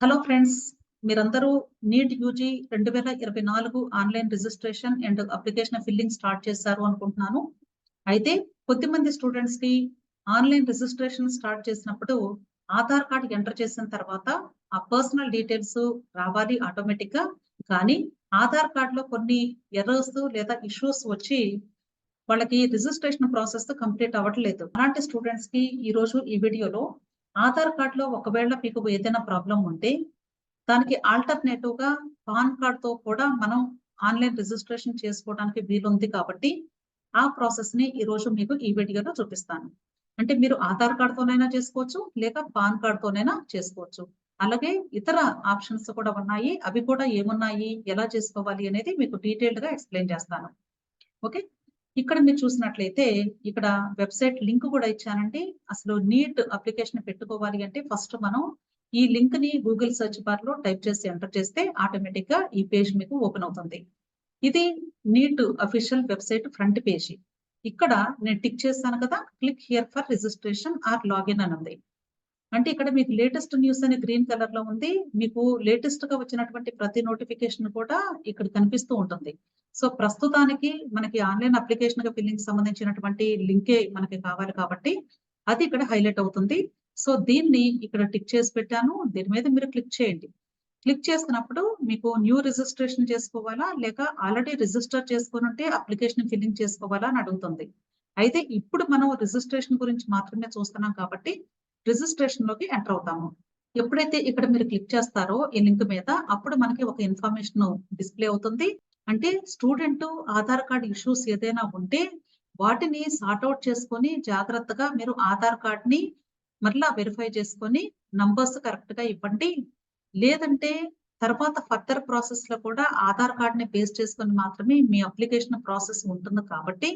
Hello friends మీరందరూ NEET UG రెండు వేల ఇరవై నాలుగు online registration and application filling start చేశారు అనుకుంటున్నాను. అయితే కొద్దిమంది స్టూడెంట్స్కి ఆన్లైన్ రిజిస్ట్రేషన్ స్టార్ట్ చేసినప్పుడు ఆధార్ కార్డ్ ఎంటర్ చేసిన తర్వాత ఆ పర్సనల్ డీటెయిల్స్ రావాలి ఆటోమేటిక్గా. కానీ ఆధార్ కార్డ్లో కొన్ని ఎర్రర్స్ లేదా ఇష్యూస్ వచ్చి వాళ్ళకి రిజిస్ట్రేషన్ ప్రాసెస్ కంప్లీట్ అవ్వట్లేదు. అలాంటి స్టూడెంట్స్కి ఈ రోజు ఈ వీడియోలో ఆధార్ కార్డ్లో ఒకవేళ మీకు ఏదైనా ప్రాబ్లం ఉంటే దానికి ఆల్టర్నేటివ్గా పాన్ కార్డ్తో కూడా మనం ఆన్లైన్ రిజిస్ట్రేషన్ చేసుకోవడానికి వీలుంది కాబట్టి ఆ ప్రాసెస్ని ఈ రోజు మీకు ఈ వీడియోలో చూపిస్తాను. అంటే మీరు ఆధార్ కార్డ్ తోనైనా చేసుకోవచ్చు లేక పాన్ కార్డ్ తోనైనా చేసుకోవచ్చు. అలాగే ఇతర ఆప్షన్స్ కూడా ఉన్నాయి. అవి కూడా ఏమున్నాయి? ఎలా చేసుకోవాలి? అనేది మీకు డీటెయిల్డ్గా ఎక్స్ప్లెయిన్ చేస్తాను. ఓకే? ఇక్కడ మీరు చూసినట్లయితే ఇక్కడ వెబ్సైట్ లింక్ కూడా ఇచ్చానండి. అసలు నీట్ అప్లికేషన్ పెట్టుకోవాలి అంటే ఫస్ట్ మనం ఈ లింక్ని గూగుల్ సెర్చ్ బార్లో టైప్ చేసి ఎంటర్ చేస్తే ఆటోమేటిక్గా ఈ పేజ్ మీకు ఓపెన్ అవుతుంది. ఇది NEET official website front page. ఇక్కడ నేను టిక్ చేస్తాను కదా click here for registration or login అని ఉంది. అంటే ఇక్కడ మీకు లేటెస్ట్ న్యూస్ అనే గ్రీన్ కలర్లో ఉంది. మీకు లేటెస్ట్గా వచ్చినటువంటి ప్రతి నోటిఫికేషన్ కూడా ఇక్కడ కనిపిస్తూ ఉంటుంది. సో ప్రస్తుతానికి మనకి ఆన్లైన్ అప్లికేషన్గా ఫిల్లింగ్ సంబంధించినటువంటి లింకే మనకి కావాలి కాబట్టి అది ఇక్కడ హైలైట్ అవుతుంది. సో దీన్ని ఇక్కడ టిక్ చేసి పెట్టాను. దీని మీద మీరు క్లిక్ చేయండి. క్లిక్ చేసినప్పుడు మీకు న్యూ రిజిస్ట్రేషన్ చేసుకోవాలా? లేక ఆల్రెడీ రిజిస్టర్ చేసుకుని ఉంటే అప్లికేషన్ ఫిల్లింగ్ చేసుకోవాలా అని అడుగుతుంది. అయితే ఇప్పుడు మనం రిజిస్ట్రేషన్ గురించి మాత్రమే చూస్తున్నాం కాబట్టి రిజిస్ట్రేషన్లోకి ఎంటర్ అవుతాము. ఎప్పుడైతే ఇక్కడ మీరు క్లిక్ చేస్తారో ఈ లింక్ మీద అప్పుడు మనకి ఒక ఇన్ఫర్మేషన్ డిస్ప్లే అవుతుంది. అంటే స్టూడెంట్ ఆధార్ కార్డ్ ఇష్యూస్ ఏదైనా ఉంటే వాటిని సార్ట్అవుట్ చేసుకొని జాగ్రత్తగా మీరు ఆధార్ కార్డ్ని మరలా వెరిఫై చేసుకొని నంబర్స్ కరెక్ట్గా ఇవ్వండి. లేదంటే తర్వాత ఫర్దర్ ప్రాసెస్లో కూడా ఆధార్ కార్డ్ని బేస్ చేసుకొని మాత్రమే మీ అప్లికేషన్ ప్రాసెస్ ఉంటుంది కాబట్టి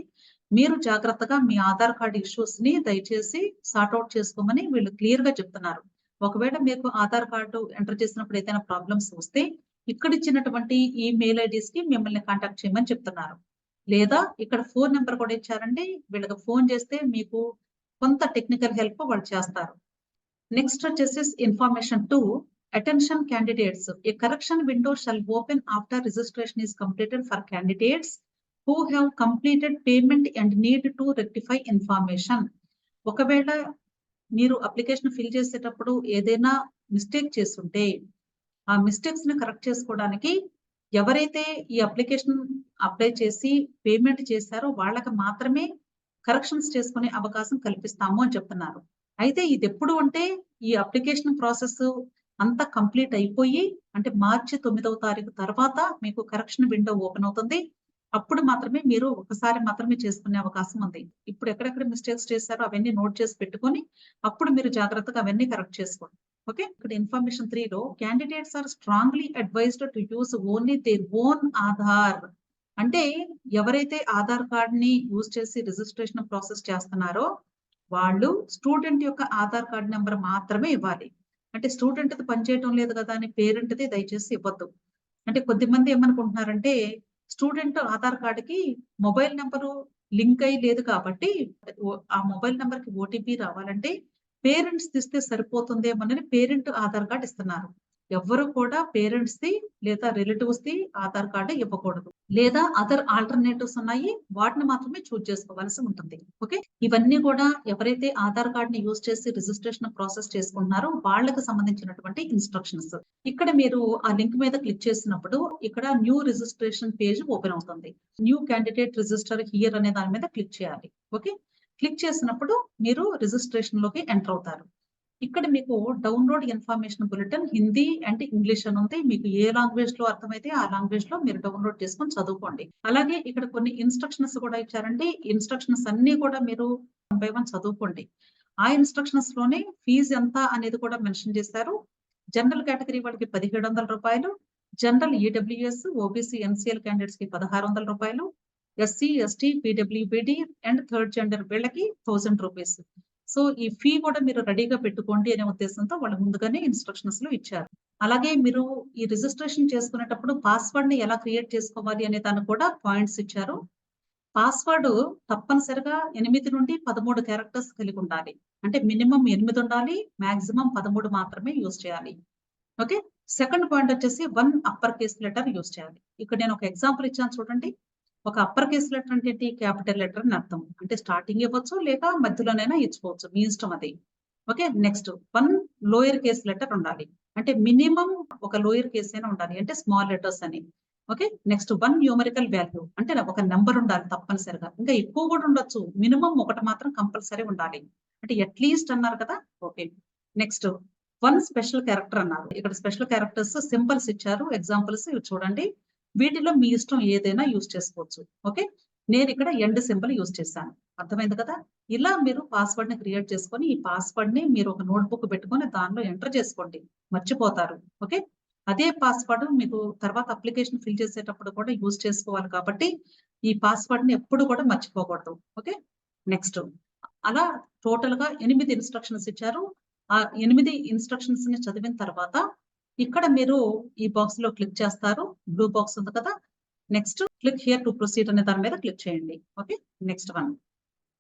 మీరు జాగ్రత్తగా మీ ఆధార్ కార్డ్ ఇష్యూస్ని దయచేసి సార్ట్అవుట్ చేసుకోమని వీళ్ళు క్లియర్గా చెప్తున్నారు. ఒకవేళ మీకు ఆధార్ కార్డు ఎంటర్ చేసినప్పుడు ఏదైనా ప్రాబ్లమ్స్ వస్తే ఇక్కడ ఇచ్చినటువంటి ఈ మెయిల్ ఐడీస్కి మిమ్మల్ని కాంటాక్ట్ చేయమని చెప్తున్నారు. లేదా ఇక్కడ ఫోన్ నెంబర్ కూడా ఇచ్చారండి వీళ్ళకి ఫోన్ చేస్తే మీకు కొంత టెక్నికల్ హెల్ప్ వాళ్ళు చేస్తారు. నెక్స్ట్ వచ్చేసి information to attention candidates a correction window shall open after registration is completed for candidates who have completed payment and need to rectify information. ఒకవేళ మీరు అప్లికేషన్ ఫిల్ చేసేటప్పుడు ఏదైనా మిస్టేక్ చేస్తుంటే ఆ మిస్టేక్స్ని కరెక్ట్ చేసుకోవడానికి ఎవరైతే ఈ అప్లికేషన్ అప్లై చేసి పేమెంట్ చేశారో వాళ్ళకి మాత్రమే కరెక్షన్స్ చేసుకునే అవకాశం కల్పిస్తాము అని చెప్తున్నారు. అయితే ఇది ఎప్పుడు అంటే ఈ అప్లికేషన్ ప్రాసెస్ అంతా కంప్లీట్ అయిపోయి అంటే మార్చి తొమ్మిదవ తారీఖు తర్వాత మీకు కరెక్షన్ విండో ఓపెన్ అవుతుంది. అప్పుడు మాత్రమే మీరు ఒకసారి మాత్రమే చేసుకునే అవకాశం ఉంది. ఇప్పుడు ఎక్కడెక్కడ మిస్టేక్స్ చేశారో అవన్నీ నోట్ చేసి పెట్టుకొని అప్పుడు మీరు జాగ్రత్తగా అవన్నీ కరెక్ట్ చేసుకోండి. ఓకే? ఇక్కడ ఇన్ఫర్మేషన్ త్రీలో candidates are strongly advised to use only their own Aadhaar అంటే ఎవరైతే ఆధార్ కార్డ్ని యూజ్ చేసి రిజిస్ట్రేషన్ ప్రాసెస్ చేస్తున్నారో వాళ్ళు స్టూడెంట్ యొక్క ఆధార్ కార్డ్ నెంబర్ మాత్రమే ఇవ్వాలి. అంటే స్టూడెంట్ పనిచేయటం లేదు కదా అని పేరెంట్ది దయచేసి ఇవ్వద్దు. అంటే కొద్దిమంది ఏమనుకుంటున్నారంటే స్టూడెంట్ ఆధార్ కార్డుకి మొబైల్ నెంబరు లింక్ అయి లేదు కాబట్టి ఆ మొబైల్ నెంబర్కి ఓటీపీ రావాలంటే పేరెంట్స్ ఇస్తే సరిపోతుందేమోనని పేరెంట్ ఆధార్ కార్డు ఇస్తున్నారు. ఎవ్వరు కూడా పేరెంట్స్ ది లేదా రిలేటివ్స్ ది ఆధార్ కార్డు ఇవ్వకూడదు. లేదా అదర్ ఆల్టర్నేటివ్స్ ఉన్నాయి వాటిని మాత్రమే చూజ్ చేసుకోవాల్సి ఉంటుంది. ఓకే ఇవన్నీ కూడా ఎవరైతే ఆధార్ కార్డుని యూజ్ చేసి రిజిస్ట్రేషన్ ప్రాసెస్ చేసుకుంటున్నారో వాళ్ళకి సంబంధించినటువంటి ఇన్స్ట్రక్షన్స్ ఇక్కడ మీరు ఆ లింక్ మీద క్లిక్ చేసినప్పుడు ఇక్కడ న్యూ రిజిస్ట్రేషన్ పేజ్ ఓపెన్ అవుతుంది. న్యూ క్యాండిడేట్ రిజిస్టర్ హియర్ అనే దాని మీద క్లిక్ చేయాలి. ఓకే క్లిక్ చేసినప్పుడు మీరు రిజిస్ట్రేషన్లోకి ఎంటర్ అవుతారు. ఇక్కడ మీకు download information bulletin Hindi and English అని ఉంది. మీకు ఏ లాంగ్వేజ్లో అర్థమైతే ఆ లాంగ్వేజ్లో మీరు డౌన్లోడ్ చేసుకొని చదువుకోండి. అలాగే ఇక్కడ కొన్ని ఇన్స్ట్రక్షన్స్ కూడా ఇచ్చారండి. ఇన్స్ట్రక్షన్స్ అన్ని కూడా మీరు వన్ బై వన్ చదువుకోండి. ఆ ఇన్స్ట్రక్షన్స్లోనే ఫీజు ఎంత అనేది కూడా మెన్షన్ చేశారు. జనరల్ కేటగిరీ వాళ్ళకి పదిహేడు వందల రూపాయలు. జనరల్ ఈడబ్ల్యూఎస్ ఓబీసీ ఎన్సీఎల్ క్యాండిడేట్స్కి పదహారు వందల రూపాయలు. SC ST PWBD and third gender వీళ్ళకి థౌసండ్ రూపీస్ సో ఈ ఫీ కూడా మీరు రెడీగా పెట్టుకోండి అనే ఉద్దేశంతో వాళ్ళు ముందుగానే ఇన్స్ట్రక్షన్స్లో ఇచ్చారు. అలాగే మీరు ఈ రిజిస్ట్రేషన్ చేసుకునేటప్పుడు పాస్వర్డ్ని ఎలా క్రియేట్ చేసుకోవాలి అనే దాన్ని కూడా పాయింట్స్ ఇచ్చారు. పాస్వర్డ్ తప్పనిసరిగా ఎనిమిది నుండి పదమూడు క్యారెక్టర్స్ కలిగి ఉండాలి. అంటే మినిమం ఎనిమిది ఉండాలి మాక్సిమం పదమూడు మాత్రమే యూజ్ చేయాలి. ఓకే సెకండ్ పాయింట్ వచ్చేసి one upper case letter use చేయాలి. ఇక్కడ నేను ఒక ఎగ్జాంపుల్ ఇచ్చాను చూడండి. ఒక అప్పర్ కేస్ లెటర్ అంటే క్యాపిటల్ లెటర్ అని అర్థం. అంటే స్టార్టింగ్ ఇవ్వచ్చు లేక మధ్యలోనైనా ఇచ్చుకోవచ్చు. మీ ఇష్టం అది. Okay next one lower case letter ఉండాలి. అంటే మినిమం ఒక లోయర్ కేస్ అయినా ఉండాలి. అంటే స్మాల్ లెటర్స్ అని. Okay next one numerical value అంటే ఒక నెంబర్ ఉండాలి తప్పనిసరిగా. ఇంకా ఎక్కువ కూడా ఉండొచ్చు. మినిమం ఒకటి మాత్రం కంపల్సరీ ఉండాలి. అంటే అట్లీస్ట్ అన్నారు కదా? Okay next one special character అన్నారు. ఇక్కడ స్పెషల్ క్యారెక్టర్స్ సింబల్స్ ఇచ్చారు. ఎగ్జాంపుల్స్ ఇవి చూడండి. వీటిలో మీ ఇష్టం ఏదైనా యూస్ చేసుకోవచ్చు. ఓకే? నేను ఇక్కడ ఎండ్ సింబల్ యూస్ చేశాను. అర్థమైంది కదా? ఇలా మీరు పాస్వర్డ్ని క్రియేట్ చేసుకొని ఈ పాస్వర్డ్ని మీరు ఒక నోట్బుక్ పెట్టుకొని దానిలో ఎంటర్ చేసుకోండి. మర్చిపోతారు. ఓకే? అదే పాస్వర్డ్ మీకు తర్వాత అప్లికేషన్ ఫిల్ చేసేటప్పుడు కూడా యూజ్ చేసుకోవాలి కాబట్టి ఈ పాస్వర్డ్ని ఎప్పుడు కూడా మర్చిపోకూడదు. ఓకే? నెక్స్ట్. అలా టోటల్గా ఎనిమిది ఇన్స్ట్రక్షన్స్ ఇచ్చారు. ఆ ఎనిమిది ఇన్స్ట్రక్షన్స్ని చదివిన తర్వాత ఇక్కడ మీరు ఈ బాక్స్లో క్లిక్ చేస్తారు. బ్లూ బాక్స్ ఉంది కదా. Next click here to proceed అనే దాని మీద క్లిక్ చేయండి. ఓకే నెక్స్ట్ వన్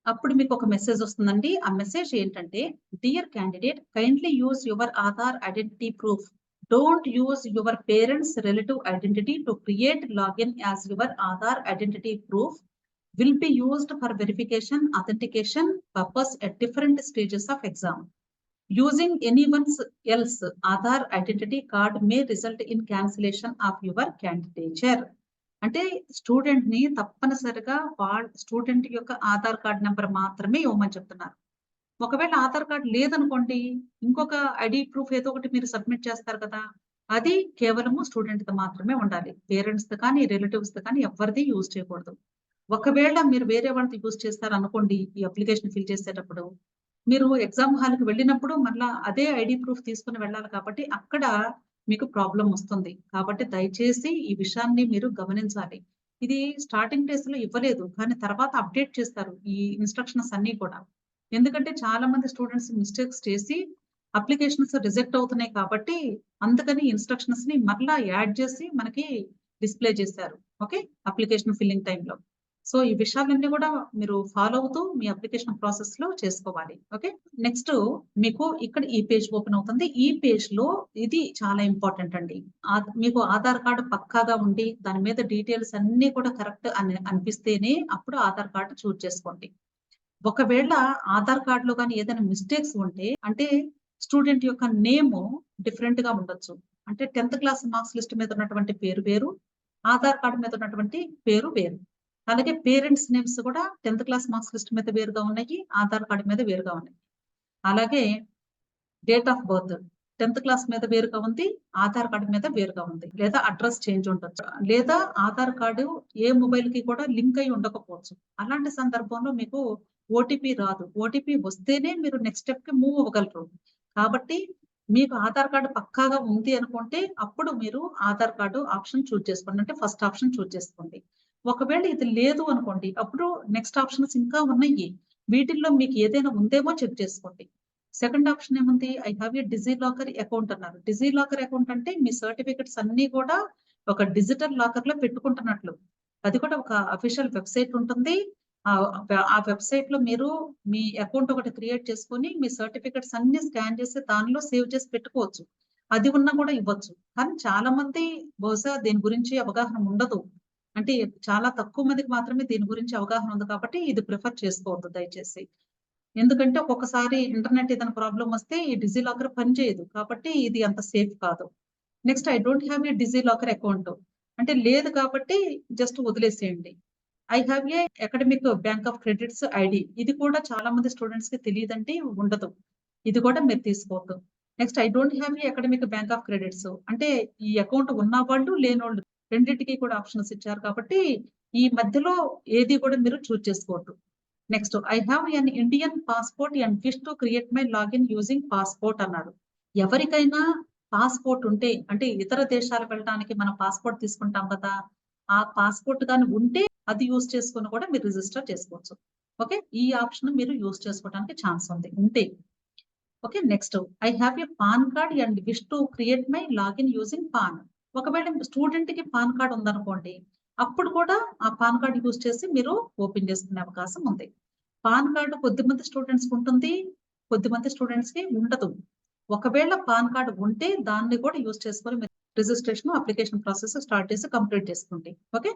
అప్పుడు మీకు ఒక మెసేజ్ వస్తుందండి. ఆ మెసేజ్ ఏంటంటే dear candidate kindly use your Aadhaar identity proof don't use your parents relative identity to create login as your Aadhaar identity proof will be used for verification authentication purpose at different stages of exam using anyone's else Aadhaar identity card may result in cancellation of your candidature. అంటే స్టూడెంట్ని తప్పనిసరిగా వాళ్ళ student యొక్క Aadhaar card number మాత్రమే ఇవ్వమని చెప్తున్నారు. ఒకవేళ Aadhaar card లేదనుకోండి ఇంకొక ఐడి ప్రూఫ్ ఏదో ఒకటి మీరు సబ్మిట్ చేస్తారు కదా అది కేవలము స్టూడెంట్ మాత్రమే ఉండాలి. పేరెంట్స్ కానీ రిలేటివ్స్ కానీ ఎవరిది యూజ్ చేయకూడదు. ఒకవేళ మీరు వేరే వాళ్ళతో యూజ్ చేస్తారు అనుకోండి ఈ అప్లికేషన్ ఫిల్ చేసేటప్పుడు మీరు ఎగ్జామ్ హాల్కి వెళ్ళినప్పుడు మళ్ళా అదే ఐడి ప్రూఫ్ తీసుకుని వెళ్ళాలి కాబట్టి అక్కడ మీకు ప్రాబ్లం వస్తుంది. కాబట్టి దయచేసి ఈ విషయాన్ని మీరు గమనించాలి. ఇది స్టార్టింగ్ డేస్లో ఇవ్వలేదు కానీ తర్వాత అప్డేట్ చేస్తారు ఈ ఇన్స్ట్రక్షన్స్ అన్ని కూడా. ఎందుకంటే చాలా మంది స్టూడెంట్స్ మిస్టేక్స్ చేసి అప్లికేషన్స్ రిజెక్ట్ అవుతున్నాయి కాబట్టి అందుకని ఇన్స్ట్రక్షన్స్ని మరలా యాడ్ చేసి మనకి డిస్ప్లే చేశారు. ఓకే అప్లికేషన్ ఫిల్లింగ్ టైంలో సో ఈ విషయాలన్నీ కూడా మీరు ఫాలో అవుతూ మీ అప్లికేషన్ ప్రాసెస్లో చేసుకోవాలి. ఓకే నెక్స్ట్ మీకు ఇక్కడ ఈ పేజ్ ఓపెన్ అవుతుంది. ఈ పేజ్లో ఇది చాలా ఇంపార్టెంట్ అండి. మీకు ఆధార్ కార్డు పక్కాగా ఉండి దాని మీద డీటెయిల్స్ అన్ని కూడా కరెక్ట్ అని అనిపిస్తేనే అప్పుడు ఆధార్ కార్డు చూజ్ చేసుకోండి. ఒకవేళ ఆధార్ కార్డు లో కానీ ఏదైనా మిస్టేక్స్ ఉంటే అంటే స్టూడెంట్ యొక్క నేమ్ డిఫరెంట్గా ఉండొచ్చు. అంటే టెన్త్ క్లాస్ మార్క్స్ లిస్ట్ మీద ఉన్నటువంటి పేరు వేరు ఆధార్ కార్డు మీద ఉన్నటువంటి పేరు వేరు. అలాగే పేరెంట్స్ నేమ్స్ కూడా టెన్త్ క్లాస్ మార్క్స్ లిస్ట్ మీద వేరుగా ఉన్నాయి ఆధార్ కార్డు మీద వేరుగా ఉన్నాయి. అలాగే date of birth tenth class మీద వేరుగా ఉంది ఆధార్ కార్డు మీద వేరుగా ఉంది. లేదా అడ్రస్ చేంజ్ ఉండొచ్చు. లేదా ఆధార్ కార్డు ఏ మొబైల్కి కూడా లింక్ అయి ఉండకపోవచ్చు. అలాంటి సందర్భంలో మీకు ఓటీపీ రాదు. ఓటీపీ వస్తేనే మీరు నెక్స్ట్ స్టెప్కి మూవ్ అవ్వగలరు. కాబట్టి మీకు ఆధార్ కార్డు పక్కాగా ఉంది అనుకుంటే అప్పుడు మీరు ఆధార్ కార్డు ఆప్షన్ చూజ్ చేసుకోండి. అంటే ఫస్ట్ ఆప్షన్ చూజ్ చేసుకోండి. ఒకవేళ ఇది లేదు అనుకోండి అప్పుడు నెక్స్ట్ ఆప్షన్స్ ఇంకా ఉన్నాయి. వీటిల్లో మీకు ఏదైనా ఉందేమో చెక్ చేసుకోండి. సెకండ్ ఆప్షన్ ఏముంది? I have a DigiLocker account అన్నారు. డిజీ లాకర్ అకౌంట్ అంటే మీ సర్టిఫికెట్స్ అన్ని కూడా ఒక డిజిటల్ లాకర్లో పెట్టుకుంటున్నట్లు. అది కూడా ఒక అఫీషియల్ వెబ్సైట్ ఉంటుంది. ఆ వెబ్సైట్లో మీరు మీ అకౌంట్ ఒకటి క్రియేట్ చేసుకొని మీ సర్టిఫికెట్స్ అన్ని స్కాన్ చేసి దానిలో సేవ్ చేసి పెట్టుకోవచ్చు. అది ఉన్నా కూడా ఇవ్వచ్చు. కానీ చాలా మంది బహుశా దీని గురించి అవగాహన ఉండదు. అంటే చాలా తక్కువ మందికి మాత్రమే దీని గురించి అవగాహన ఉంది కాబట్టి ఇది ప్రిఫర్ చేసుకోవద్దు దయచేసి. ఎందుకంటే ఒక్కొక్కసారి ఇంటర్నెట్ ఏదైనా ప్రాబ్లం వస్తే ఈ డిజీ లాకర్ పనిచేయదు కాబట్టి ఇది అంత సేఫ్ కాదు. Next I don't have a DigiLocker account. అంటే లేదు కాబట్టి జస్ట్ వదిలేసేయండి. I have a academic bank of credits ID. ఇది కూడా చాలా మంది స్టూడెంట్స్కి తెలియదంటే ఉండదు. ఇది కూడా మీరు తీసుకోవద్దు. Next I don't have a academic bank of credits. అంటే ఈ అకౌంట్ ఉన్న వాళ్ళు లేనోళ్ళు రెండింటికి కూడా ఆప్షన్స్ ఇచ్చారు కాబట్టి ఈ మధ్యలో ఏది కూడా మీరు చూస్ చేసుకోవద్దు. Next I have an Indian passport and wish to create my login using passport అన్నాడు. ఎవరికైనా పాస్పోర్ట్ ఉంటే అంటే ఇతర దేశాలు వెళ్ళడానికి మనం పాస్పోర్ట్ తీసుకుంటాం కదా ఆ పాస్పోర్ట్ కానీ ఉంటే అది యూజ్ చేసుకుని కూడా మీరు రిజిస్టర్ చేసుకోవచ్చు. ఓకే ఈ ఆప్షన్ మీరు యూజ్ చేసుకోవడానికి ఛాన్స్ ఉంది. ఉంటే. Okay next I have a PAN card and wish to create my login using PAN ఒకవేళ స్టూడెంట్కి పాన్ కార్డ్ ఉందనుకోండి అప్పుడు కూడా ఆ పాన్ కార్డ్ యూజ్ చేసి మీరు ఓపెన్ చేసుకునే అవకాశం ఉంది. పాన్ కార్డు కొద్దిమంది స్టూడెంట్స్కి ఉంటుంది కొద్దిమంది స్టూడెంట్స్కి ఉండదు. ఒకవేళ పాన్ కార్డ్ ఉంటే దాన్ని కూడా యూజ్ చేసుకొని మీరు రిజిస్ట్రేషన్ అప్లికేషన్ ప్రాసెస్ స్టార్ట్ చేసి కంప్లీట్ చేసుకోండి. Okay?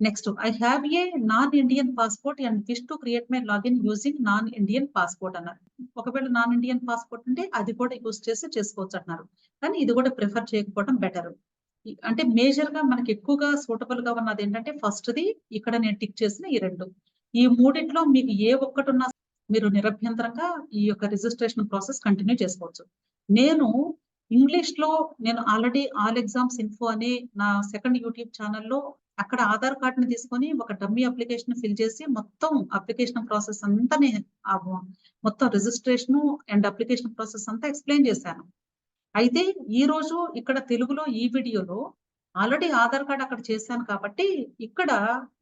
Next I have a non Indian passport and wish to create my login using non Indian passport అన్నారు. ఒకవేళ నాన్ ఇండియన్ పాస్పోర్ట్ ఉంటే అది కూడా యూస్ చేసి చేసుకోవచ్చు అన్నారు. కానీ ఇది కూడా ప్రిఫర్ చేయకపోవడం బెటర్ అంటే మేజర్గా మనకి ఎక్కువగా సూటబుల్గా ఉన్నది ఏంటంటే ఫస్ట్ ది ఇక్కడ నేను టిక్ చేసిన ఈ రెండు. ఈ మూడిట్లో మీకు ఏ ఒక్కటి ఉన్నా మీరు నిరభ్యంతరంగా ఈ యొక్క రిజిస్ట్రేషన్ ప్రాసెస్ కంటిన్యూ చేసుకోవచ్చు. నేను ఇంగ్లీష్లో నేను ఆల్రెడీ ఆల్ ఎగ్జామ్స్ ఇన్ఫో అనే నా సెకండ్ యూట్యూబ్ ఛానల్లో అక్కడ ఆధార్ కార్డ్ని తీసుకొని ఒక డమ్మీ అప్లికేషన్ ఫిల్ చేసి మొత్తం అప్లికేషన్ ప్రాసెస్ అంతా నేను మొత్తం రిజిస్ట్రేషన్ అండ్ అప్లికేషన్ ప్రాసెస్ అంతా ఎక్స్ప్లెయిన్ చేశాను. అయితే ఈ రోజు ఇక్కడ తెలుగులో ఈ వీడియోలో ఆల్రెడీ ఆధార్ కార్డ్ అక్కడ చేశాను కాబట్టి ఇక్కడ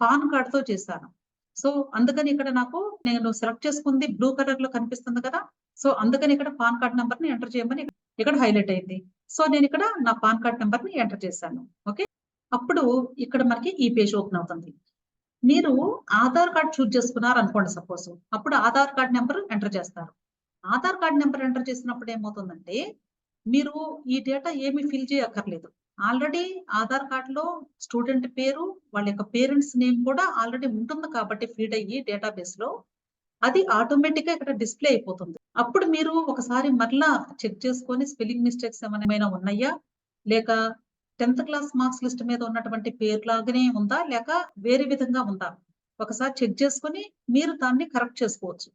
పాన్ కార్డ్తో చేశాను. సో అందుకని ఇక్కడ నాకు నేను సెలెక్ట్ చేసుకుంది బ్లూ కలర్లో కనిపిస్తుంది కదా. సో అందుకని ఇక్కడ పాన్ కార్డ్ నెంబర్ని ఎంటర్ చేయమని ఇక్కడ హైలైట్ అయింది. సో నేను ఇక్కడ నా పాన్ కార్డ్ నెంబర్ని ఎంటర్ చేశాను. ఓకే? అప్పుడు ఇక్కడ మనకి ఈ పేజ్ ఓపెన్ అవుతుంది. మీరు ఆధార్ కార్డ్ చూజ్ చేసుకున్నారు అనుకోండి సపోజ్. అప్పుడు ఆధార్ కార్డ్ నెంబర్ ఎంటర్ చేస్తారు. ఆధార్ కార్డ్ నెంబర్ ఎంటర్ చేసినప్పుడు ఏమవుతుందంటే మీరు ఈ డేటా ఏమి ఫిల్ చేయక్కర్లేదు. ఆల్రెడీ ఆధార్ కార్డ్లో స్టూడెంట్ పేరు వాళ్ళ యొక్క పేరెంట్స్ నేమ్ కూడా ఆల్రెడీ ఉంటుంది కాబట్టి ఫీడ్ అయ్యి డేటాబేస్లో అది ఆటోమేటిక్గా ఇక్కడ డిస్ప్లే అయిపోతుంది. అప్పుడు మీరు ఒకసారి మరలా చెక్ చేసుకొని స్పెల్లింగ్ మిస్టేక్స్ ఏమైనా ఉన్నాయా? లేక టెన్త్ క్లాస్ మార్క్స్ లిస్ట్ మీద ఉన్నటువంటి పేరు లాగానే ఉందా? లేక వేరే విధంగా ఉందా? ఒకసారి చెక్ చేసుకొని మీరు దాన్ని కరెక్ట్ చేసుకోవచ్చు.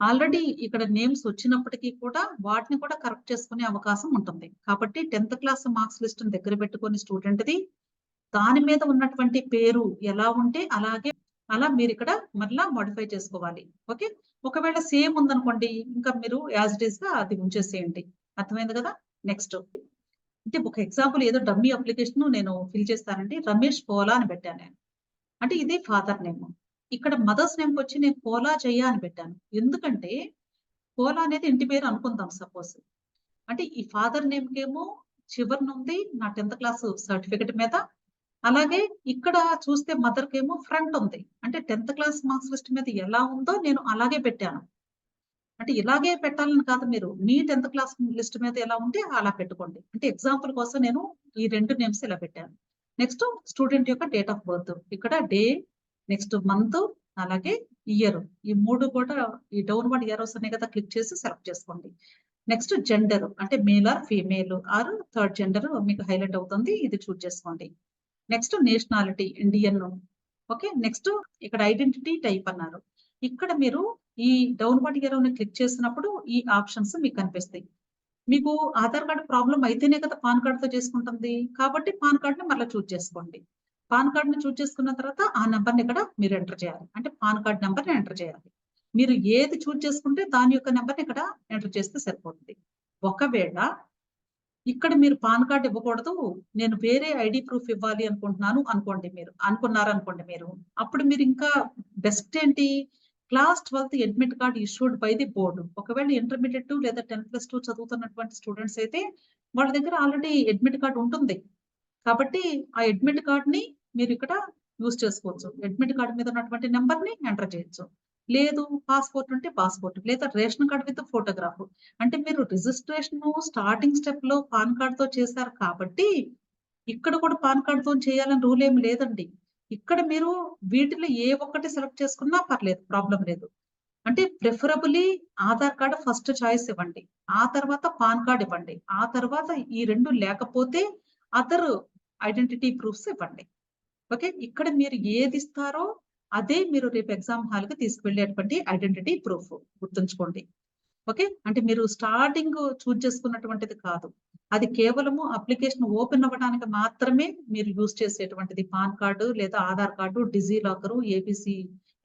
ఆల్రెడీ ఇక్కడ నేమ్స్ వచ్చినప్పటికీ కూడా వాటిని కూడా కరెక్ట్ చేసుకునే అవకాశం ఉంటుంది. కాబట్టి టెన్త్ క్లాస్ మార్క్స్ లిస్ట్ దగ్గర పెట్టుకుని స్టూడెంట్ది దాని మీద ఉన్నటువంటి పేరు ఎలా ఉంటే అలాగే అలా మీరు ఇక్కడ మరలా మోడిఫై చేసుకోవాలి. ఓకే ఒకవేళ సేమ్ ఉందనుకోండి ఇంకా మీరు యాజ్ ఇట్ ఈస్గా అది ఉంచేసేయండి. అర్థమైంది కదా? నెక్స్ట్ అంటే ఒక ఎగ్జాంపుల్ ఏదో డమ్మీ అప్లికేషన్ నేను ఫిల్ చేస్తానండి. రమేష్ పోలా అని పెట్టాను నేను. అంటే ఇది ఫాదర్ నేమ్ ఇక్కడ మదర్స్ నేమ్ వచ్చి నేను కోలా జయ అని పెట్టాను. ఎందుకంటే కోలా అనేది ఇంటి పేరు అనుకుందాం సపోజ్. అంటే ఈ ఫాదర్ నేమ్ చివరిన ఉంది నా టెన్త్ క్లాస్ సర్టిఫికెట్ మీద. అలాగే ఇక్కడ చూస్తే మదర్ ఏమో ఫ్రంట్ ఉంది. అంటే టెన్త్ క్లాస్ మార్క్స్ లిస్ట్ మీద ఎలా ఉందో నేను అలాగే పెట్టాను. అంటే ఇలాగే పెట్టాలని కాదు మీరు మీ టెన్త్ క్లాస్ లిస్ట్ మీద ఎలా ఉంటే అలా పెట్టుకోండి. అంటే ఎగ్జాంపుల్ కోసం నేను ఈ రెండు నేమ్స్ ఇలా పెట్టాను. నెక్స్ట్ స్టూడెంట్ యొక్క డేట్ ఆఫ్ బర్త్. ఇక్కడ డే నెక్స్ట్ మంత్ అలాగే ఇయర్ ఈ మూడు కూడా ఈ డౌన్ వర్డ్ ఇయర్ అనే కదా క్లిక్ చేసి సెలెక్ట్ చేసుకోండి. నెక్స్ట్ జెండర్ అంటే male or female or third gender మీకు హైలైట్ అవుతుంది ఇది చూజ్ చేసుకోండి. Next nationality Indian okay next ఇక్కడ ఐడెంటిటీ టైప్ అన్నారు. ఇక్కడ మీరు ఈ డౌన్ డౌన్వర్డ్ని క్లిక్ చేసినప్పుడు ఈ ఆప్షన్స్ మీకు కనిపిస్తాయి. మీకు ఆధార్ కార్డ్ ప్రాబ్లం అయితేనే కదా పాన్ కార్డుతో చేసుకుంటుంది. కాబట్టి పాన్ కార్డ్ని మళ్ళీ చూజ్ చేసుకోండి. పాన్ కార్డ్ని చూస్ చేసుకున్న తర్వాత ఆ నెంబర్ని ఇక్కడ మీరు ఎంటర్ చేయాలి. అంటే పాన్ కార్డ్ నెంబర్ని ఎంటర్ చేయాలి. మీరు ఏది చూస్ చేసుకుంటే దాని యొక్క నెంబర్ని ఇక్కడ ఎంటర్ చేస్తే సరిపోతుంది. ఒకవేళ ఇక్కడ మీరు పాన్ కార్డ్ ఇవ్వకూడదు నేను వేరే ఐడి ప్రూఫ్ ఇవ్వాలి అనుకుంటున్నాను అనుకోండి మీరు అనుకున్నారు అనుకోండి మీరు అప్పుడు మీరు ఇంకా బెస్ట్ ఏంటి? Class twelfth admit card issued by the board. ఒకవేళ ఇంటర్మీడియట్ టూ లేదా టెన్త్ ప్లస్ టూ చదువుతున్నటువంటి స్టూడెంట్స్ అయితే వాళ్ళ దగ్గర ఆల్రెడీ అడ్మిట్ కార్డ్ ఉంటుంది. కాబట్టి ఆ అడ్మిట్ కార్డ్ని మీరు ఇక్కడ యూజ్ చేసుకోవచ్చు. అడ్మిట్ కార్డు మీద ఉన్నటువంటి నెంబర్ని ఎంటర్ చేయొచ్చు. లేదు పాస్పోర్ట్ ఉంటే పాస్పోర్ట్ లేదా రేషన్ కార్డ్ విత్ ఫోటోగ్రాఫ్. అంటే మీరు రిజిస్ట్రేషన్ స్టార్టింగ్ స్టెప్లో పాన్ కార్డుతో చేశారు కాబట్టి ఇక్కడ కూడా పాన్ కార్డుతో చేయాలని రూల్ ఏమి లేదండి. ఇక్కడ మీరు వీటిలో ఏ ఒక్కటి సెలెక్ట్ చేసుకున్నా పర్లేదు ప్రాబ్లం లేదు. అంటే preferably Aadhaar card first choice ఇవ్వండి. ఆ తర్వాత పాన్ కార్డ్ ఇవ్వండి. ఆ తర్వాత ఈ రెండు లేకపోతే అదర్ ఐడెంటిటీ ప్రూఫ్స్ ఇవ్వండి. ఓకే? ఇక్కడ మీరు ఏది ఇస్తారో అదే మీరు రేపు ఎగ్జామ్ హాల్కి తీసుకువెళ్ళేటువంటి ఐడెంటిటీ ప్రూఫ్ గుర్తుంచుకోండి. ఓకే? అంటే మీరు స్టార్టింగ్ చూజ్ చేసుకున్నటువంటిది కాదు. అది కేవలము అప్లికేషన్ ఓపెన్ అవ్వడానికి మాత్రమే మీరు యూజ్ చేసేటువంటిది పాన్ కార్డు లేదా Aadhaar card DigiLocker ABC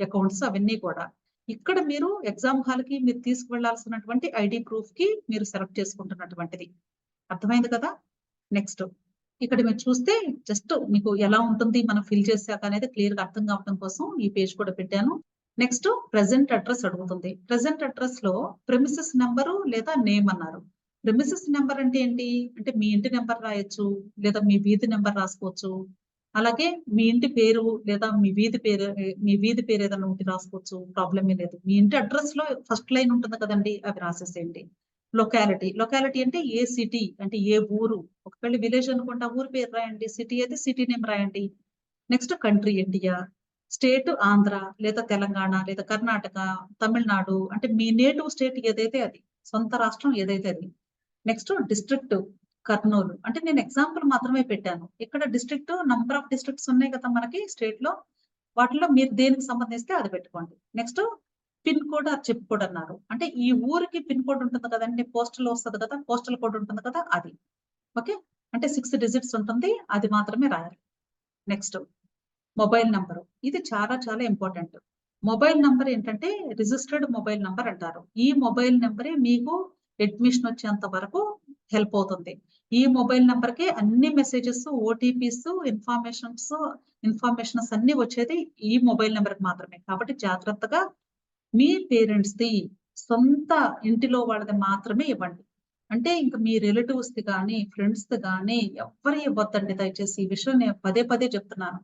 accounts అవన్నీ కూడా. ఇక్కడ మీరు ఎగ్జామ్ హాల్కి మీరు తీసుకువెళ్ళాల్సినటువంటి ఐడి ప్రూఫ్కి మీరు సెలెక్ట్ చేసుకుంటున్నటువంటిది. అర్థమైంది కదా? నెక్స్ట్. ఇక్కడ మీరు చూస్తే జస్ట్ మీకు ఎలా ఉంటుంది మనం ఫిల్ చేశాక అనేది క్లియర్గా అర్థం కావడం కోసం ఈ పేజ్ కూడా పెట్టాను. నెక్స్ట్ ప్రెసెంట్ అడ్రస్ అడుగుతుంది. ప్రెసెంట్ అడ్రస్లో ప్రెమిసెస్ నెంబరు లేదా నేమ్ అన్నారు. ప్రెమిసెస్ నెంబర్ అంటే ఏంటి? అంటే మీ ఇంటి నెంబర్ రాయొచ్చు లేదా మీ వీధి నెంబర్ రాసుకోవచ్చు. అలాగే మీ ఇంటి పేరు లేదా మీ వీధి పేరు మీ వీధి పేరు ఏదైనా ఉంటే రాసుకోవచ్చు. ప్రాబ్లమే లేదు. మీ ఇంటి అడ్రస్లో ఫస్ట్ లైన్ ఉంటుంది కదండి అవి రాసేసేయండి. లొకాలిటీ లొకాలిటీ అంటే ఏ సిటీ అంటే ఏ ఊరు. ఒకవేళ విలేజ్ అనుకుంటే ఆ ఊరు పేరు రాయండి సిటీ అయితే సిటీ నేమ్ రాయండి. Next country India state Andhra లేదా తెలంగాణ లేదా కర్ణాటక తమిళనాడు అంటే మీ నేటివ్ స్టేట్ ఏదైతే అది సొంత రాష్ట్రం ఏదైతే అది. Next district Kurnool. అంటే నేను ఎగ్జాంపుల్ మాత్రమే పెట్టాను. ఇక్కడ డిస్ట్రిక్ట్ నంబర్ ఆఫ్ డిస్ట్రిక్ట్స్ ఉన్నాయి కదా మనకి స్టేట్లో. వాటిలో మీరు దేనికి సంబంధిస్తే అది పెట్టుకోండి. నెక్స్ట్ పిన్ కోడ్ అది చెప్ అన్నారు. అంటే ఈ ఊరికి పిన్ కోడ్ ఉంటుంది కదండి పోస్టల్ వస్తుంది కదా పోస్టల్ కోడ్ ఉంటుంది కదా అది. ఓకే? అంటే సిక్స్ డిజిట్స్ ఉంటుంది అది మాత్రమే రాయాలి. Next mobile number. ఇది చాలా చాలా ఇంపార్టెంట్. మొబైల్ నంబర్ ఏంటంటే రిజిస్టర్డ్ మొబైల్ నంబర్ అంటారు. ఈ మొబైల్ నెంబరే మీకు అడ్మిషన్ వచ్చేంత వరకు హెల్ప్ అవుతుంది. ఈ మొబైల్ నంబర్కి అన్ని మెసేజెస్ ఓటీపీస్ ఇన్ఫర్మేషన్స్ ఇన్ఫర్మేషన్స్ అన్ని వచ్చేది ఈ మొబైల్ నెంబర్కి మాత్రమే. కాబట్టి జాగ్రత్తగా మీ పేరెంట్స్ ది సొంత ఇంటిలో వాళ్ళది మాత్రమే ఇవ్వండి. అంటే ఇంకా మీ రిలేటివ్స్ది కానీ ఫ్రెండ్స్ది కానీ ఎవరు ఇవ్వద్దండి. దయచేసి ఈ విషయం నేను పదే పదే చెప్తున్నాను.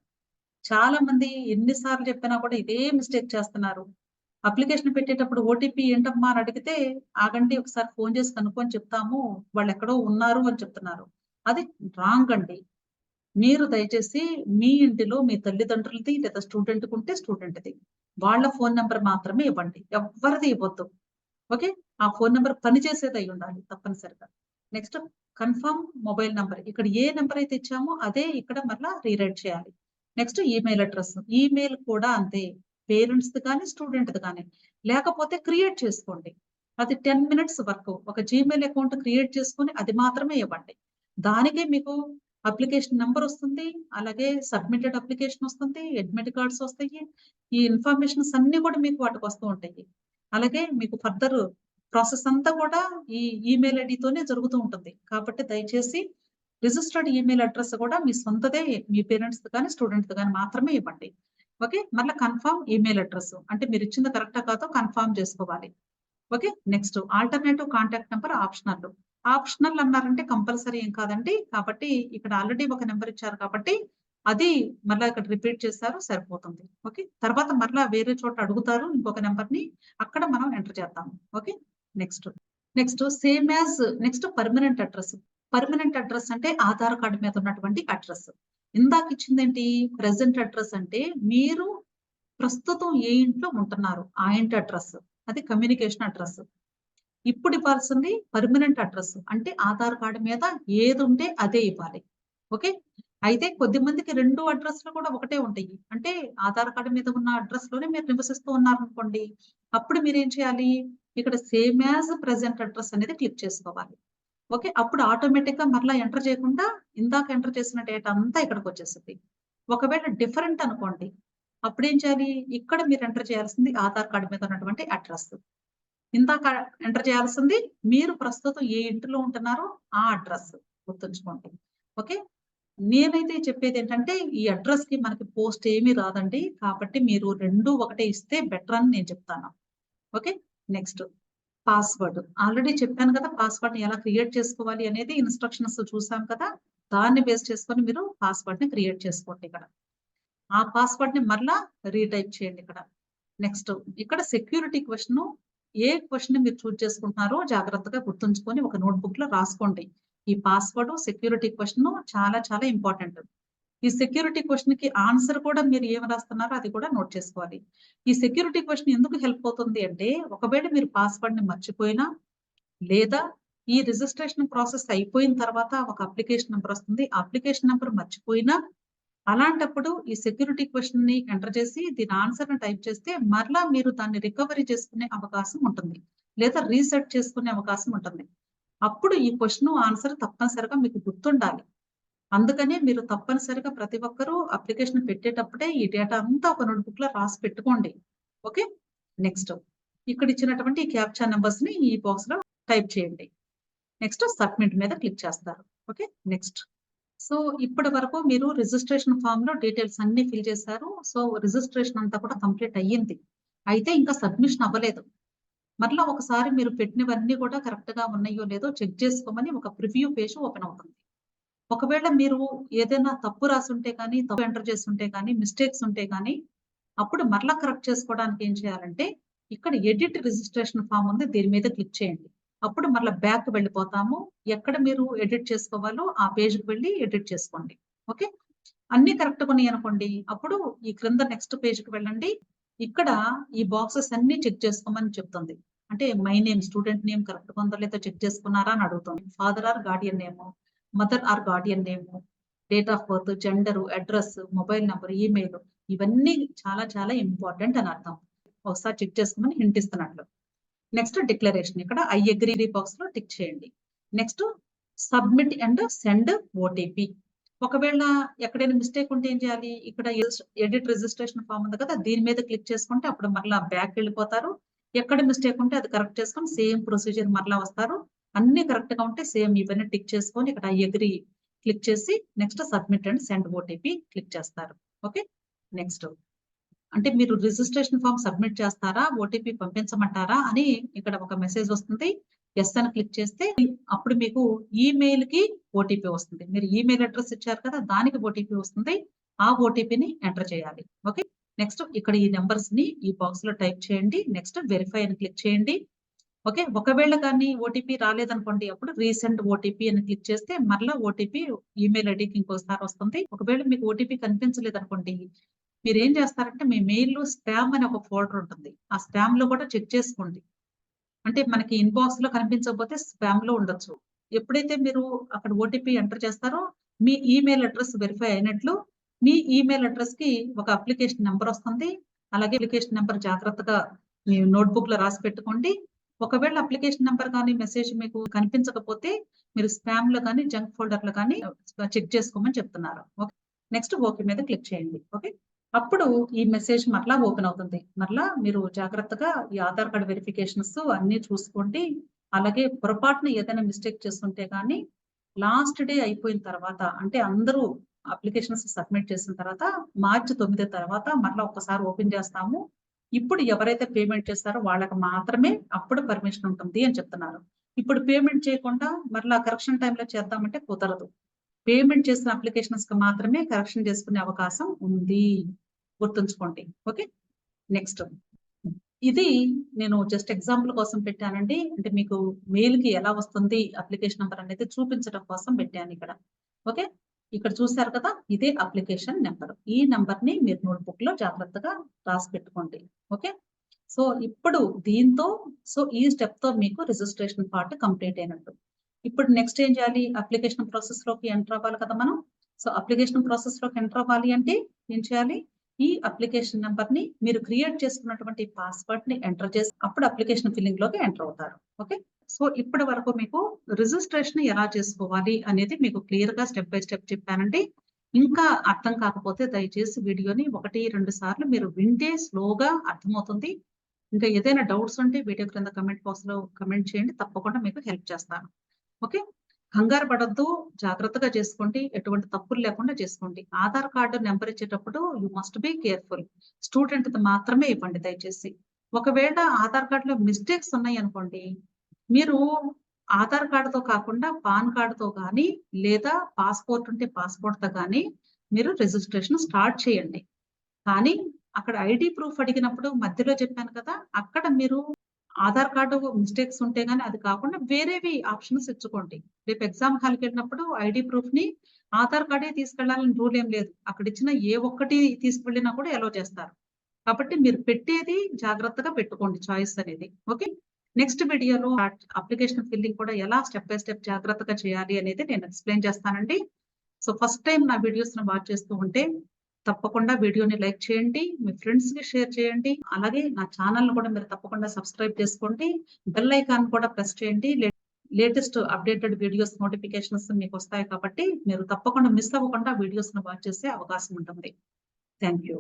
చాలా మంది ఎన్నిసార్లు చెప్పినా కూడా ఇదే మిస్టేక్ చేస్తున్నారు. అప్లికేషన్ పెట్టేటప్పుడు ఓటీపీ ఏంటమ్మా అని అడిగితే ఆగండి ఒకసారి ఫోన్ చేసి కనుక్కొని చెప్తాము. వాళ్ళు ఎక్కడో ఉన్నారు అని చెప్తున్నారు. అది రాంగ్ అండి. మీరు దయచేసి మీ ఇంటిలో మీ తల్లిదండ్రులది లేదా స్టూడెంట్ ఉంటే స్టూడెంట్ది. వాళ్ళ ఫోన్ నెంబర్ మాత్రమే ఇవ్వండి. ఎవరిది ఇవ్వద్దు. ఓకే? ఆ ఫోన్ నెంబర్ పనిచేసేది అయి ఉండాలి తప్పనిసరిగా. Next confirm mobile number. ఇక్కడ ఏ నెంబర్ అయితే ఇచ్చామో అదే ఇక్కడ మళ్ళా రీరైట్ చేయాలి. Next email address. ఈమెయిల్ కూడా అంతే. పేరెంట్స్ కానీ స్టూడెంట్ కానీ లేకపోతే క్రియేట్ చేసుకోండి. అది టెన్ మినిట్స్ వర్క్. ఒక జీమెయిల్ అకౌంట్ క్రియేట్ చేసుకుని అది మాత్రమే ఇవ్వండి. దానికే మీకు అప్లికేషన్ నెంబర్ వస్తుంది అలాగే సబ్మిటెడ్ అప్లికేషన్ వస్తుంది అడ్మిట్ కార్డ్స్ వస్తాయి ఈ ఇన్ఫర్మేషన్స్ అన్ని కూడా మీకు వాటికి వస్తూ ఉంటాయి. అలాగే మీకు ఫర్దర్ ప్రాసెస్ అంతా కూడా ఈ ఈమెయిల్ ఐడితోనే జరుగుతూ ఉంటుంది. కాబట్టి దయచేసి రిజిస్టర్డ్ ఈమెయిల్ అడ్రస్ కూడా మీ సొంతదే మీ పేరెంట్స్ కానీ స్టూడెంట్స్ కానీ మాత్రమే ఇవ్వండి. ఓకే? మళ్ళీ కన్ఫర్మ్ ఈమెయిల్ అడ్రస్. అంటే మీరు ఇచ్చింది కరెక్టా కాదో కన్ఫర్మ్ చేసుకోవాలి. Okay? Next alternative contact number optional. Optional అన్నారంటే కంపల్సరీ ఏం కాదండి. కాబట్టి ఇక్కడ ఆల్రెడీ ఒక నెంబర్ ఇచ్చారు కాబట్టి అది మళ్ళీ ఇక్కడ రిపీట్ చేస్తారు సరిపోతుంది. ఓకే? తర్వాత మరలా వేరే చోట అడుగుతారు ఇంకొక నెంబర్ని అక్కడ మనం ఎంటర్ చేద్దాము. Okay? Next. Next same as next permanent address. Permanent address అంటే ఆధార్ కార్డు మీద ఉన్నటువంటి అడ్రస్. ఇందాక ఇచ్చిందేంటి? ప్రెసెంట్ అడ్రస్ అంటే మీరు ప్రస్తుతం ఏ ఇంట్లో ఉంటున్నారు? ఆ ఇంటి అడ్రస్. అది కమ్యూనికేషన్ అడ్రస్. ఇప్పుడు ఇవ్వాల్సింది పర్మనెంట్ అడ్రస్ అంటే ఆధార్ కార్డు మీద ఏది ఉంటే అదే ఇవ్వాలి. ఓకే? అయితే కొద్ది మందికి రెండు అడ్రస్లు కూడా ఒకటే ఉంటాయి. అంటే ఆధార్ కార్డు మీద ఉన్న అడ్రస్లోనే మీరు నివసిస్తూ ఉన్నారు అనుకోండి అప్పుడు మీరు ఏం చేయాలి? ఇక్కడ సేమ్ యాజ్ ప్రెసెంట్ అడ్రస్ అనేది క్లిక్ చేసుకోవాలి. ఓకే? అప్పుడు ఆటోమేటిక్గా మరలా ఎంటర్ చేయకుండా ఇందాక ఎంటర్ చేసిన డేటా అంతా ఇక్కడికి వచ్చేస్తుంది. ఒకవేళ డిఫరెంట్ అనుకోండి అప్పుడు ఏం చేయాలి? ఇక్కడ మీరు ఎంటర్ చేయాల్సింది ఆధార్ కార్డు మీద ఉన్నటువంటి అడ్రస్ ఇందాక ఎంటర్ చేయాల్సింది మీరు ప్రస్తుతం ఏ ఇంటిలో ఉంటున్నారో ఆ అడ్రస్ గుర్తుంచుకోండి. ఓకే నేనైతే చెప్పేది ఏంటంటే ఈ అడ్రస్కి మనకి పోస్ట్ ఏమీ రాదండి. కాబట్టి మీరు రెండు ఒకటే ఇస్తే బెటర్ అని నేను చెప్తాను. ఓకే నెక్స్ట్ పాస్వర్డ్ ఆల్రెడీ చెప్పాను కదా పాస్వర్డ్ని ఎలా క్రియేట్ చేసుకోవాలి అనేది ఇన్స్ట్రక్షన్స్ చూసాం కదా దాన్ని బేస్ చేసుకొని మీరు పాస్వర్డ్ని క్రియేట్ చేసుకోండి ఇక్కడ. ఆ పాస్వర్డ్ని మరలా రీటైప్ చేయండి ఇక్కడ. నెక్స్ట్ ఇక్కడ సెక్యూరిటీ క్వశ్చన్ ఏ క్వశ్చన్ మీరు చూజ్ చేసుకుంటున్నారో జాగ్రత్తగా గుర్తుంచుకొని ఒక నోట్బుక్లో రాసుకోండి. ఈ పాస్వర్డ్ సెక్యూరిటీ క్వశ్చన్ చాలా చాలా ఇంపార్టెంట్. ఈ సెక్యూరిటీ క్వశ్చన్కి ఆన్సర్ కూడా మీరు ఏం రాస్తున్నారో అది కూడా నోట్ చేసుకోవాలి. ఈ సెక్యూరిటీ క్వశ్చన్ ఎందుకు హెల్ప్ అవుతుంది అంటే ఒకవేళ మీరు పాస్వర్డ్ని మర్చిపోయినా లేదా ఈ రిజిస్ట్రేషన్ ప్రాసెస్ అయిపోయిన తర్వాత ఒక అప్లికేషన్ నెంబర్ వస్తుంది. అప్లికేషన్ నెంబర్ మర్చిపోయినా అలాంటప్పుడు ఈ సెక్యూరిటీ క్వశ్చన్ని ఎంటర్ చేసి దీని ఆన్సర్ని టైప్ చేస్తే మరలా మీరు దాన్ని రికవరీ చేసుకునే అవకాశం ఉంటుంది. లేదా రీసెట్ చేసుకునే అవకాశం ఉంటుంది. అప్పుడు ఈ క్వశ్చన్ ఆన్సర్ తప్పనిసరిగా మీకు గుర్తుండాలి. అందుకనే మీరు తప్పనిసరిగా ప్రతి ఒక్కరూ అప్లికేషన్ పెట్టేటప్పుడే ఈ డేటా అంతా ఒక నోట్బుక్లో రాసి పెట్టుకోండి. ఓకే? నెక్స్ట్. ఇక్కడ ఇచ్చినటువంటి ఈ క్యాప్చా నెంబర్స్ని ఈ బాక్స్లో టైప్ చేయండి. నెక్స్ట్ సబ్మిట్ మీద క్లిక్ చేస్తారు. ఓకే? నెక్స్ట్. సో ఇప్పటి వరకు మీరు రిజిస్ట్రేషన్ ఫామ్లో డీటెయిల్స్ అన్ని ఫిల్ చేశారు. సో రిజిస్ట్రేషన్ అంతా కూడా కంప్లీట్ అయ్యింది. అయితే ఇంకా సబ్మిషన్ అవ్వలేదు. మరలా ఒకసారి మీరు పెట్టినవన్నీ కూడా కరెక్ట్గా ఉన్నాయో లేదో చెక్ చేసుకోమని ఒక ప్రివ్యూ పేజ్ ఓపెన్ అవుతుంది. ఒకవేళ మీరు ఏదైనా తప్పు రాసి ఉంటే కానీ తప్పు ఎంటర్ చేసి ఉంటే కానీ మిస్టేక్స్ ఉంటే కానీ అప్పుడు మరలా కరెక్ట్ చేసుకోవడానికి ఏం చేయాలంటే ఇక్కడ ఎడిట్ రిజిస్ట్రేషన్ ఫామ్ ఉంది దీని మీద క్లిక్ చేయండి. అప్పుడు మళ్ళీ బ్యాక్ వెళ్ళిపోతాము. ఎక్కడ మీరు ఎడిట్ చేసుకోవాలో ఆ పేజ్కి వెళ్ళి ఎడిట్ చేసుకోండి. ఓకే అన్ని కరెక్ట్ ఉన్నాయి అనుకోండి. అప్పుడు ఈ క్రింద నెక్స్ట్ పేజ్కి వెళ్ళండి. ఇక్కడ ఈ బాక్సెస్ అన్ని చెక్ చేసుకోమని చెప్తుంది. అంటే my name student name correct ఉందో లేదో చెక్ చేసుకున్నారా అని అడుగుతుంది. Father or guardian name mother or guardian name date of birth gender address mobile number email ఇవన్నీ చాలా చాలా ఇంపార్టెంట్ అని అర్థం. ఒకసారి చెక్ చేసుకోమని హింట్ ఇస్తున్నట్లు. నెక్స్ట్ డిక్లరేషన్ ఇక్కడ ఐ అగ్రీ బాక్స్లో టిక్ చేయండి. Next submit and send OTP ఒకవేళ ఎక్కడైనా మిస్టేక్ ఉంటే ఏం చేయాలి? ఇక్కడ ఎడిట్ రిజిస్ట్రేషన్ ఫామ్ ఉంది కదా దీని మీద క్లిక్ చేసుకుంటే అప్పుడు మరలా బ్యాక్ వెళ్ళిపోతారు. ఎక్కడ మిస్టేక్ ఉంటే అది కరెక్ట్ చేసుకొని సేమ్ ప్రొసీజర్ మరలా వస్తారు. అన్ని కరెక్ట్గా ఉంటే సేమ్ ఇవన్నీ టిక్ చేసుకొని ఇక్కడ ఐ అగ్రీ క్లిక్ చేసి next submit and send OTP click చేస్తారు. ఓకే నెక్స్ట్ అంటే మీరు రిజిస్ట్రేషన్ ఫామ్ సబ్మిట్ చేస్తారా? ఓటీపీ పంపించమంటారా? అని ఇక్కడ ఒక మెసేజ్ వస్తుంది. ఎస్ అని క్లిక్ చేస్తే అప్పుడు మీకు ఈమెయిల్కి ఓటీపీ వస్తుంది. మీరు ఈమెయిల్ అడ్రస్ ఇచ్చారు కదా దానికి ఓటీపీ వస్తుంది. ఆ ఓటీపీని ఎంటర్ చేయాలి. ఓకే నెక్స్ట్ ఇక్కడ ఈ నెంబర్స్ని ఈ బాక్స్లో టైప్ చేయండి. నెక్స్ట్ వెరిఫై అని క్లిక్ చేయండి. ఓకే ఒకవేళ కానీ ఓటీపీ రాలేదనుకోండి అప్పుడు రీసెంట్ ఓటీపీ అని క్లిక్ చేస్తే మరలా ఓటీపీ ఈమెయిల్ ఐడికి ఇంకోసారి వస్తుంది. ఒకవేళ మీకు ఓటీపీ కనిపించలేదు అనుకోండి మీరు ఏం చేస్తారంటే మీ మెయిల్లో స్పామ్ అనే ఒక ఫోల్డర్ ఉంటుంది. ఆ స్పామ్లో కూడా చెక్ చేసుకోండి. అంటే మనకి ఇన్బాక్స్లో కనిపించకపోతే స్పామ్లో ఉండొచ్చు. ఎప్పుడైతే మీరు అక్కడ ఓటీపీ ఎంటర్ చేస్తారో మీ ఈమెయిల్ అడ్రస్ వెరిఫై అయినట్లు మీ ఈమెయిల్ అడ్రస్కి ఒక అప్లికేషన్ నెంబర్ వస్తుంది. అలాగే అప్లికేషన్ నెంబర్ జాగ్రత్తగా మీ నోట్బుక్లో రాసి పెట్టుకోండి. ఒకవేళ అప్లికేషన్ నెంబర్ కానీ మెసేజ్ మీకు కనిపించకపోతే మీరు స్పామ్లో కానీ జంక్ ఫోల్డర్లో కానీ చెక్ చేసుకోమని చెప్తున్నారు. ఓకే. నెక్స్ట్ ఓకే మీద క్లిక్ చేయండి. ఓకే? అప్పుడు ఈ మెసేజ్ మరలా ఓపెన్ అవుతుంది. మరలా మీరు జాగ్రత్తగా ఈ ఆధార్ కార్డ్ వెరిఫికేషన్స్ అన్ని చూసుకోండి. అలాగే పొరపాటున ఏదైనా మిస్టేక్ చేస్తుంటే కానీ లాస్ట్ డే అయిపోయిన తర్వాత అంటే అందరూ అప్లికేషన్స్ సబ్మిట్ చేసిన తర్వాత మార్చి తొమ్మిది తర్వాత మరలా ఒక్కసారి ఓపెన్ చేస్తాము. ఇప్పుడు ఎవరైతే పేమెంట్ చేస్తారో వాళ్ళకి మాత్రమే అప్పుడు పర్మిషన్ ఉంటుంది అని చెప్తున్నారు. ఇప్పుడు పేమెంట్ చేయకుండా మరలా కరెక్షన్ టైంలో చేద్దామంటే కుదరదు. పేమెంట్ చేసిన అప్లికేషన్స్కి మాత్రమే కరెక్షన్ చేసుకునే అవకాశం ఉంది. గుర్తుంచుకోండి. ఓకే? నెక్స్ట్. ఇది నేను జస్ట్ ఎగ్జాంపుల్ కోసం పెట్టానండి. అంటే మీకు మెయిల్కి ఎలా వస్తుంది అప్లికేషన్ నెంబర్ అనేది చూపించడం కోసం పెట్టాను ఇక్కడ. ఓకే? ఇక్కడ చూసారు కదా ఇదే అప్లికేషన్ నెంబర్. ఈ నెంబర్ని మీరు నోట్బుక్లో జాగ్రత్తగా రాసి పెట్టుకోండి. ఓకే? సో ఇప్పుడు దీంతో సో ఈ స్టెప్తో మీకు రిజిస్ట్రేషన్ పార్ట్ కంప్లీట్ అయినట్టు. ఇప్పుడు నెక్స్ట్ ఏం చేయాలి? అప్లికేషన్ ప్రాసెస్లోకి ఎంటర్ అవ్వాలి కదా మనం. సో అప్లికేషన్ ప్రాసెస్లోకి ఎంటర్ అవ్వాలి అంటే ఏం చేయాలి? ఈ అప్లికేషన్ నెంబర్ని మీరు క్రియేట్ చేసుకున్నటువంటి పాస్వర్డ్ని ఎంటర్ చేసి అప్పుడు అప్లికేషన్ ఫిల్లింగ్లోకి ఎంటర్ అవుతారు. ఓకే? సో ఇప్పటి వరకు మీకు రిజిస్ట్రేషన్ ఎలా చేసుకోవాలి అనేది మీకు క్లియర్గా స్టెప్ బై స్టెప్ చెప్పానండి. ఇంకా అర్థం కాకపోతే దయచేసి వీడియోని ఒకటి రెండు సార్లు మీరు వింటే స్లోగా అర్థమవుతుంది. ఇంకా ఏదైనా డౌట్స్ ఉంటే వీడియో క్రింద కమెంట్ బాక్స్లో కమెంట్ చేయండి. తప్పకుండా మీకు హెల్ప్ చేస్తాను. ఓకే? కంగారు పడద్దు జాగ్రత్తగా చేసుకోండి ఎటువంటి తప్పులు లేకుండా చేసుకోండి. ఆధార్ కార్డు నెంబర్ ఇచ్చేటప్పుడు you must be careful. Student మాత్రమే ఇవ్వండి దయచేసి. ఒకవేళ ఆధార్ కార్డులో మిస్టేక్స్ ఉన్నాయి అనుకోండి మీరు ఆధార్ కార్డుతో కాకుండా పాన్ కార్డుతో కానీ లేదా పాస్పోర్ట్ ఉంటే పాస్పోర్ట్తో కానీ మీరు రిజిస్ట్రేషన్ స్టార్ట్ చేయండి. కానీ అక్కడ ఐడి ప్రూఫ్ అడిగినప్పుడు మధ్యలో చెప్పాను కదా అక్కడ మీరు ఆధార్ కార్డు మిస్టేక్స్ ఉంటే గానీ అది కాకుండా వేరేవి ఆప్షన్స్ ఇచ్చుకోండి. రేపు ఎగ్జామ్ హాల్కి వెళ్ళినప్పుడు ఐడి ప్రూఫ్ని ఆధార్ కార్డే తీసుకెళ్ళాలని రూల్ ఏం లేదు. అక్కడ ఇచ్చిన ఏ ఒక్కటి తీసుకువెళ్ళినా కూడా ఎలో చేస్తారు. కాబట్టి మీరు పెట్టేది జాగ్రత్తగా పెట్టుకోండి చాయిస్ అనేది. ఓకే నెక్స్ట్ వీడియోలో అప్లికేషన్ ఫిల్లింగ్ కూడా ఎలా స్టెప్ బై స్టెప్ జాగ్రత్తగా చేయాలి అనేది నేను ఎక్స్ప్లెయిన్ చేస్తానండి. సో ఫస్ట్ టైం నా వీడియోస్ను వాచ్ చేస్తూ ఉంటే తప్పకుండా వీడియోని లైక్ చేయండి మీ ఫ్రెండ్స్కి షేర్ చేయండి. అలాగే నా ఛానల్ కూడా మీరు తప్పకుండా సబ్స్క్రైబ్ చేసుకోండి. బెల్ ఐకాన్ కూడా ప్రెస్ చేయండి. లేటెస్ట్ అప్డేటెడ్ వీడియోస్ నోటిఫికేషన్స్ మీకు వస్తాయి కాబట్టి మీరు తప్పకుండా మిస్ అవ్వకుండా వీడియోస్ను వాచ్ చేసే అవకాశం ఉంటుంది. Thank you.